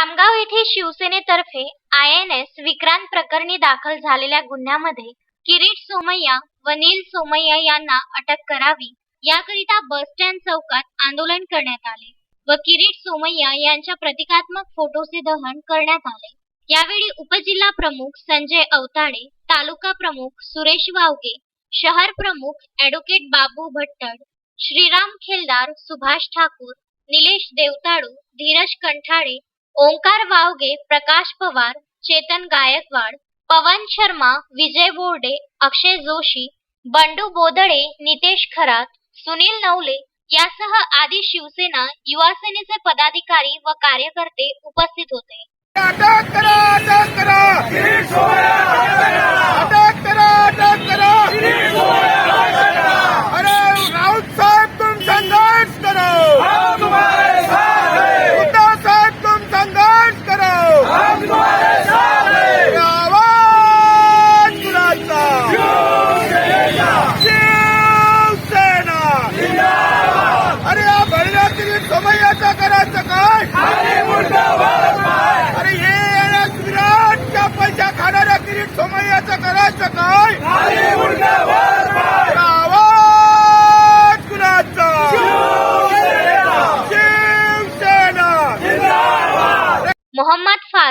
खामगाव येथे शिवसेनेतर्फे I N S Vikrant प्रकरणी दाखल झालेल्या गुन्ह्यामध्ये किरीट सोमय्या व नील सोमय्या यांना अटक करावी. याकरिता बस स्टँड चौकात आंदोलन करण्यात आले व किरीट सोमय्या यांच्या प्रतिकात्मक फोटोचे दहन करण्यात आले. यावेळी उपजिल्हा प्रमुख संजय अवताडे तालुका प्रमुख सुरेश वावगे शहर प्रमुख ॲडव्होकेट बाबू भट्टड श्रीराम खेलदार सुभाष ठाकूर निलेश देवताडू धीरज कंठाळे ओंकार वावगे प्रकाश पवार चेतन गायकवाड पवन शर्मा विजय बोर्डे अक्षय जोशी बंडू बोदडे नितेश खरात सुनील नवले यासह आदी शिवसेना युवासेनेचे पदाधिकारी व कार्यकर्ते उपस्थित होते.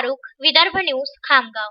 फारुख विदर्भ न्यूज खामगाव.